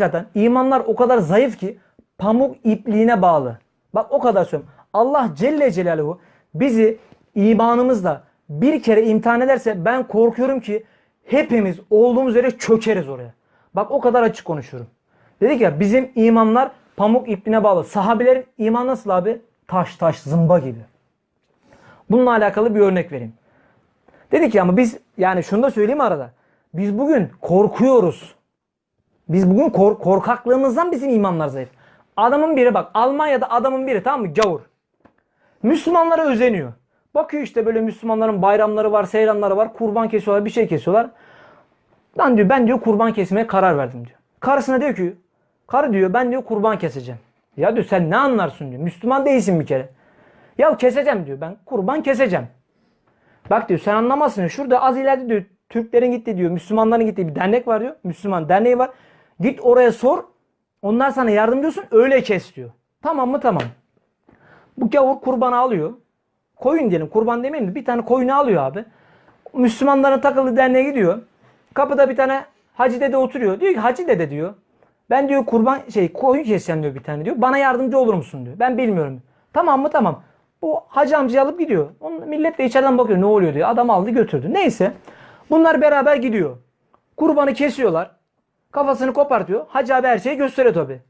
hakikaten imanlar o kadar zayıf ki pamuk ipliğine bağlı. Bak o kadar söylüyorum. Allah Celle Celaluhu bizi imanımızla bir kere imtihan ederse ben korkuyorum ki hepimiz olduğumuz yere çökeriz oraya. Bak o kadar açık konuşuyorum. Dedik ya bizim imanlar pamuk ipliğine bağlı. Sahabelerin iman nasıl abi? Taş taş zımba gibi. Bununla alakalı bir örnek vereyim. Dedik ya ama biz yani şunu da söyleyeyim arada. Biz bugün korkuyoruz. Biz bugün kork- korkaklığımızdan bizim imanlar zayıf. Adamın biri bak Almanya'da adamın biri tamam mı gavur. Müslümanlara özeniyor. Bakıyor işte böyle Müslümanların bayramları var, seyranları var. Kurban kesiyorlar, bir şey kesiyorlar. Lan diyor ben diyor kurban kesmeye karar verdim diyor. Karısına diyor ki karı diyor ben diyor kurban keseceğim. Ya diyor sen ne anlarsın diyor. Müslüman değilsin bir kere. Ya keseceğim diyor ben kurban keseceğim. Bak diyor sen anlamazsın. diyor. Şurada az ileride diyor Türklerin gitti diyor. Müslümanların gittiği bir dernek var diyor. Müslüman derneği var. Git oraya sor. Onlar sana yardımcı olsun öyle kes diyor. Tamam mı? Tamam. Bu gavur kurbanı alıyor. Koyun diyelim. Kurban demeyelim de bir tane koyunu alıyor abi. Müslümanların takıldığı derneğe gidiyor. Kapıda bir tane hacı dede oturuyor. Diyor ki hacı dede diyor. Ben diyor kurban şey koyun keseceğim diyor bir tane diyor. Bana yardımcı olur musun diyor. Ben bilmiyorum. Tamam mı? Tamam. Bu hacı amcayı alıp gidiyor. Onun, millet de içeriden bakıyor ne oluyor diyor. Adam aldı götürdü. Neyse. Bunlar beraber gidiyor. Kurbanı kesiyorlar. Kafasını kopartıyor. Hacı abi her şeyi gösteriyor tabi.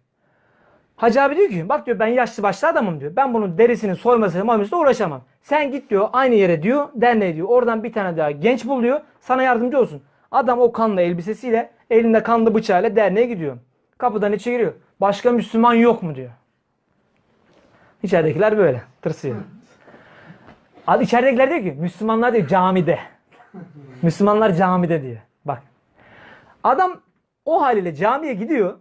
Hacı abi diyor ki bak diyor ben yaşlı başlı adamım diyor. Ben bunun derisini soymasıyla maymısıyla uğraşamam. Sen git diyor aynı yere diyor derneğe diyor. Oradan bir tane daha genç bul diyor. Sana yardımcı olsun. Adam o kanlı elbisesiyle elinde kanlı bıçağıyla derneğe gidiyor. Kapıdan içeri giriyor. Başka Müslüman yok mu diyor. İçeridekiler böyle tırsıyor. Abi içeridekiler diyor ki Müslümanlar diyor camide. Müslümanlar camide diyor. Bak. Adam o haliyle camiye gidiyor.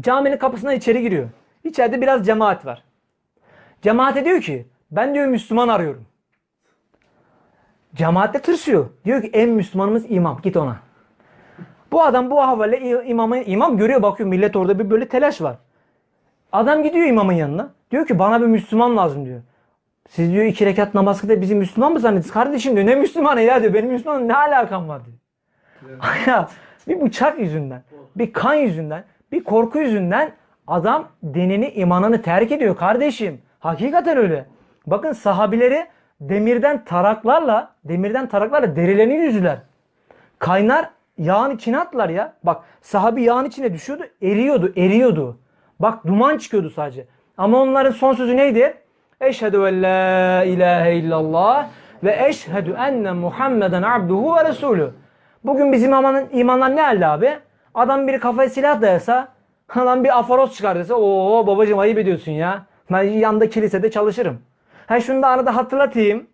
Caminin kapısından içeri giriyor. İçeride biraz cemaat var. Cemaate diyor ki ben diyor Müslüman arıyorum. Cemaat de tırsıyor. Diyor ki en Müslümanımız imam git ona. Bu adam bu havalle i- imamı, imam görüyor bakıyor millet orada bir böyle telaş var. Adam gidiyor imamın yanına. Diyor ki bana bir Müslüman lazım diyor. Siz diyor iki rekat namaz kılıyor bizi Müslüman mı zannettiniz? Kardeşim diyor ne Müslümanı ya diyor. Benim Müslümanla ne alakam var diyor. ya bir bıçak yüzünden, bir kan yüzünden, bir korku yüzünden adam dinini, imanını terk ediyor kardeşim. Hakikaten öyle. Bakın sahabileri demirden taraklarla, demirden taraklarla derilerini yüzüler. Kaynar yağın içine attılar ya. Bak sahabi yağın içine düşüyordu, eriyordu, eriyordu. Bak duman çıkıyordu sadece. Ama onların son sözü neydi? Eşhedü en la ilahe illallah ve eşhedü enne Muhammeden abduhu ve resulü. Bugün bizim imanın, imanlar ne halde abi? Adam bir kafaya silah dayasa, adam bir afaros çıkar dese, ooo babacım ayıp ediyorsun ya. Ben yanda kilisede çalışırım. Ha şunu da arada hatırlatayım.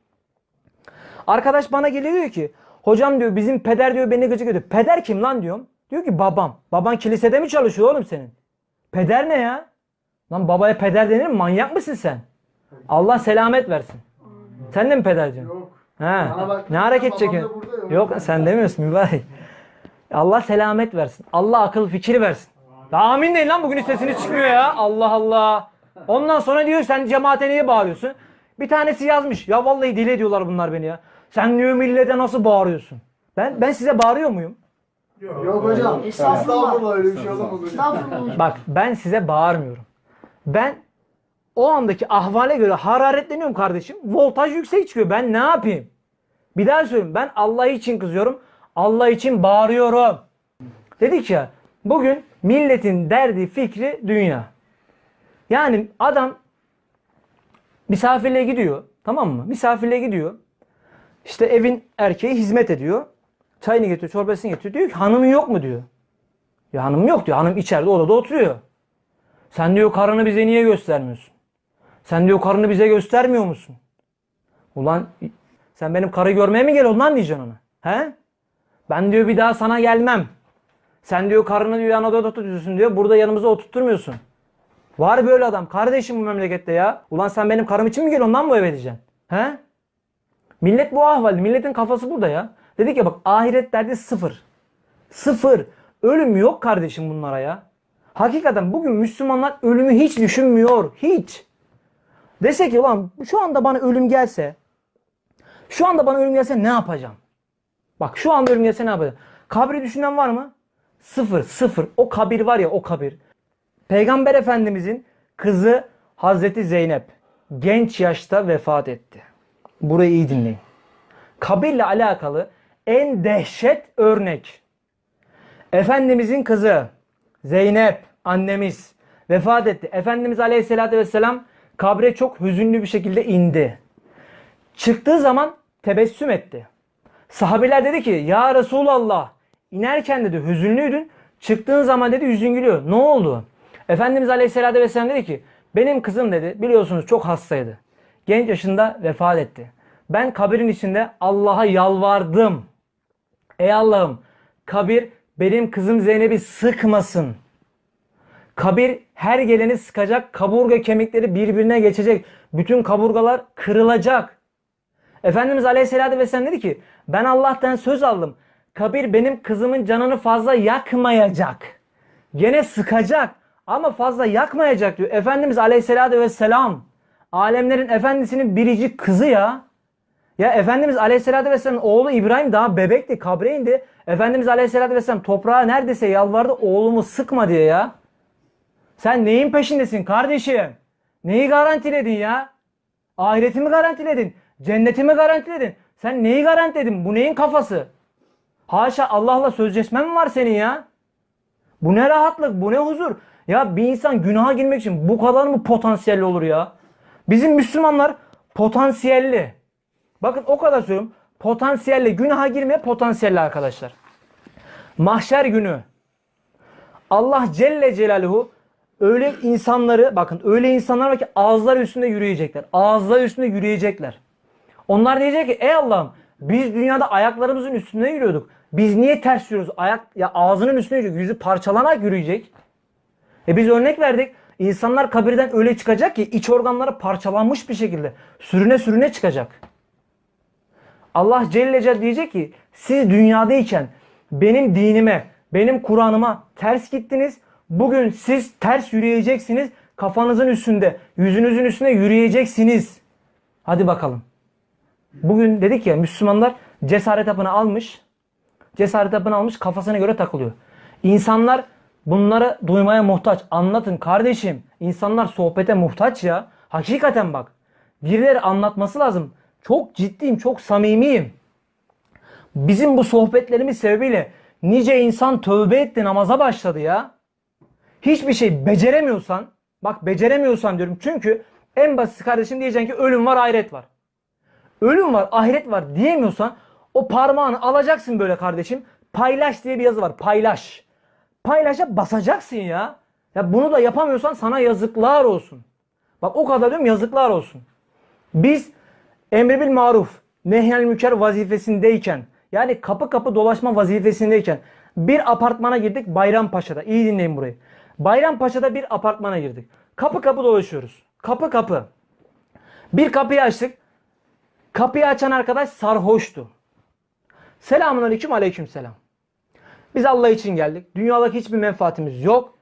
Arkadaş bana geliyor diyor ki hocam diyor bizim peder diyor beni gıcık ediyor. Peder kim lan diyorum. Diyor ki babam. Baban kilisede mi çalışıyor oğlum senin? Peder ne ya? Lan babaya peder denir mi? Manyak mısın sen? Allah selamet versin. Sen de mi peder diyorsun? Yok. Bana bak, Ne hareket çekiyorsun? Yok. Yok sen demiyorsun mübarek. Allah selamet versin. Allah akıl fikir versin. Daha amin deyin lan bugün sesiniz çıkmıyor ya. Allah Allah. Ondan sonra diyor sen cemaate niye bağırıyorsun? Bir tanesi yazmış. Ya vallahi deli ediyorlar bunlar beni ya. Sen diyor millete nasıl bağırıyorsun? Ben ben size bağırıyor muyum? Yok hocam. Estağfurullah. Estağfurullah öyle bir şey olamaz hocam. Estağfurullah. Bak ben size bağırmıyorum. Ben o andaki ahvale göre hararetleniyorum kardeşim. Voltaj yüksek çıkıyor. Ben ne yapayım? Bir daha söyleyeyim. Ben Allah için kızıyorum. Allah için bağırıyorum. Dedik ya bugün milletin derdi fikri dünya. Yani adam misafirliğe gidiyor. Tamam mı? Misafirliğe gidiyor. İşte evin erkeği hizmet ediyor. Çayını getiriyor, çorbasını getiriyor. Diyor ki hanımın yok mu diyor. Ya hanım yok diyor. Hanım içeride odada oturuyor. Sen diyor karını bize niye göstermiyorsun? Sen diyor karını bize göstermiyor musun? Ulan sen benim karı görmeye mi geliyorsun lan diyeceksin ona. He? Ben diyor bir daha sana gelmem. Sen diyor karını diyor odada tutuyorsun diyor. Burada yanımıza oturtmuyorsun. Var böyle adam. Kardeşim bu memlekette ya. Ulan sen benim karım için mi geliyorsun lan bu eve diyeceksin. He? Millet bu ahvalde. Milletin kafası burada ya. Dedik ya bak ahiret derdi sıfır. Sıfır. Ölüm yok kardeşim bunlara ya. Hakikaten bugün Müslümanlar ölümü hiç düşünmüyor. Hiç. Dese ki ulan şu anda bana ölüm gelse şu anda bana ölüm gelse ne yapacağım? Bak şu anda ölüm gelse ne yapacağım? Kabri düşünen var mı? Sıfır sıfır. O kabir var ya o kabir. Peygamber Efendimizin kızı Hazreti Zeynep genç yaşta vefat etti. Burayı iyi dinleyin. Kabirle alakalı en dehşet örnek. Efendimizin kızı Zeynep annemiz vefat etti. Efendimiz Aleyhisselatü Vesselam kabre çok hüzünlü bir şekilde indi. Çıktığı zaman tebessüm etti. Sahabeler dedi ki ya Resulallah inerken dedi hüzünlüydün. Çıktığın zaman dedi yüzün gülüyor. Ne oldu? Efendimiz Aleyhisselatü Vesselam dedi ki benim kızım dedi biliyorsunuz çok hastaydı. Genç yaşında vefat etti. Ben kabirin içinde Allah'a yalvardım. Ey Allah'ım kabir benim kızım Zeynep'i sıkmasın. Kabir her geleni sıkacak. Kaburga kemikleri birbirine geçecek. Bütün kaburgalar kırılacak. Efendimiz Aleyhisselatü Vesselam dedi ki ben Allah'tan söz aldım. Kabir benim kızımın canını fazla yakmayacak. Gene sıkacak ama fazla yakmayacak diyor. Efendimiz Aleyhisselatü Vesselam alemlerin efendisinin biricik kızı ya. Ya Efendimiz Aleyhisselatü Vesselam'ın oğlu İbrahim daha bebekti, kabre indi. Efendimiz Aleyhisselatü Vesselam toprağa neredeyse yalvardı oğlumu sıkma diye ya. Sen neyin peşindesin kardeşim? Neyi garantiledin ya? Ahireti mi garantiledin? Cenneti mi garantiledin? Sen neyi garantiledin? Bu neyin kafası? Haşa Allah'la sözleşme mi var senin ya? Bu ne rahatlık, bu ne huzur? Ya bir insan günaha girmek için bu kadar mı potansiyelli olur ya? Bizim Müslümanlar potansiyelli. Bakın o kadar söylüyorum. Potansiyelli, günaha girmeye potansiyelli arkadaşlar. Mahşer günü Allah Celle Celaluhu öyle insanları bakın öyle insanlar var ki ağızları üstünde yürüyecekler. Ağızları üstünde yürüyecekler. Onlar diyecek ki ey Allah'ım biz dünyada ayaklarımızın üstünde yürüyorduk. Biz niye ters yürüyoruz? Ayak ya ağzının üstünde yürüyecek. Yüzü parçalanarak yürüyecek. E biz örnek verdik. İnsanlar kabirden öyle çıkacak ki iç organları parçalanmış bir şekilde sürüne sürüne çıkacak. Allah Celle Celle diyecek ki siz dünyadayken benim dinime, benim Kur'an'ıma ters gittiniz. Bugün siz ters yürüyeceksiniz. Kafanızın üstünde, yüzünüzün üstünde yürüyeceksiniz. Hadi bakalım. Bugün dedik ya Müslümanlar cesaret hapını almış. Cesaret hapını almış kafasına göre takılıyor. İnsanlar bunları duymaya muhtaç. Anlatın kardeşim. İnsanlar sohbete muhtaç ya. Hakikaten bak. Birileri anlatması lazım. Çok ciddiyim, çok samimiyim. Bizim bu sohbetlerimiz sebebiyle nice insan tövbe etti, namaza başladı ya. Hiçbir şey beceremiyorsan, bak beceremiyorsan diyorum çünkü en basit kardeşim diyeceksin ki ölüm var, ahiret var. Ölüm var, ahiret var diyemiyorsan o parmağını alacaksın böyle kardeşim. Paylaş diye bir yazı var. Paylaş. Paylaşa basacaksın ya. Ya bunu da yapamıyorsan sana yazıklar olsun. Bak o kadar diyorum yazıklar olsun. Biz emri bil maruf, nehyel münker vazifesindeyken yani kapı kapı dolaşma vazifesindeyken bir apartmana girdik Bayrampaşa'da. İyi dinleyin burayı. Bayrampaşa'da bir apartmana girdik. Kapı kapı dolaşıyoruz. Kapı kapı. Bir kapıyı açtık. Kapıyı açan arkadaş sarhoştu. Selamun aleyküm aleyküm selam. Biz Allah için geldik. Dünyadaki hiçbir menfaatimiz yok.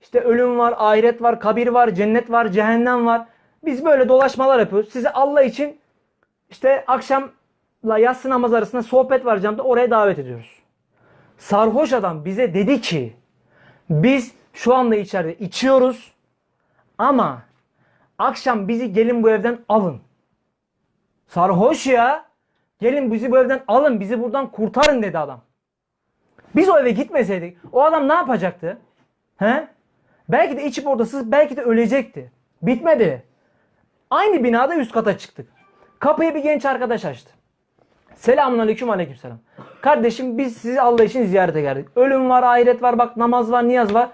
İşte ölüm var, ahiret var, kabir var, cennet var, cehennem var. Biz böyle dolaşmalar yapıyoruz. Size Allah için işte akşamla yatsı namaz arasında sohbet var camda oraya davet ediyoruz. Sarhoş adam bize dedi ki biz şu anda içeride içiyoruz ama akşam bizi gelin bu evden alın. Sarhoş ya. Gelin bizi bu evden alın. Bizi buradan kurtarın dedi adam. Biz o eve gitmeseydik o adam ne yapacaktı? He? Belki de içip orada sız belki de ölecekti. Bitmedi. Aynı binada üst kata çıktık. Kapıyı bir genç arkadaş açtı. Selamun aleyküm aleyküm selam. Kardeşim biz sizi Allah için ziyarete geldik. Ölüm var, ahiret var, bak namaz var, niyaz var.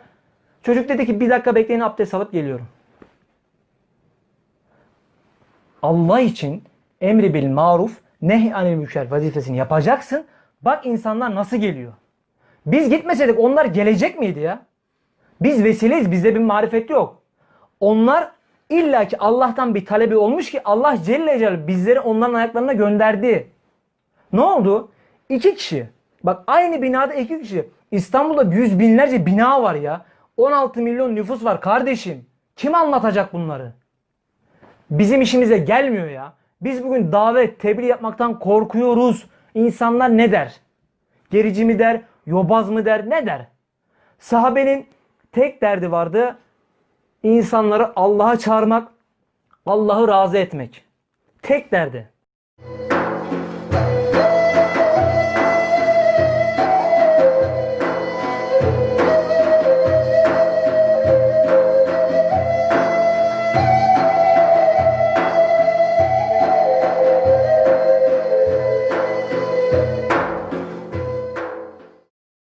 Çocuk dedi ki bir dakika bekleyin abdest alıp geliyorum. Allah için emri bil maruf, nehy anil münker vazifesini yapacaksın. Bak insanlar nasıl geliyor. Biz gitmeseydik onlar gelecek miydi ya? Biz vesileyiz. Bizde bir marifet yok. Onlar illaki Allah'tan bir talebi olmuş ki Allah Celle Celaluhu bizleri onların ayaklarına gönderdi. Ne oldu? İki kişi. Bak aynı binada iki kişi. İstanbul'da yüz binlerce bina var ya. 16 milyon nüfus var kardeşim. Kim anlatacak bunları? Bizim işimize gelmiyor ya. Biz bugün davet, tebliğ yapmaktan korkuyoruz. İnsanlar ne der? Gerici mi der? Yobaz mı der? Ne der? Sahabenin tek derdi vardı. İnsanları Allah'a çağırmak, Allah'ı razı etmek. Tek derdi.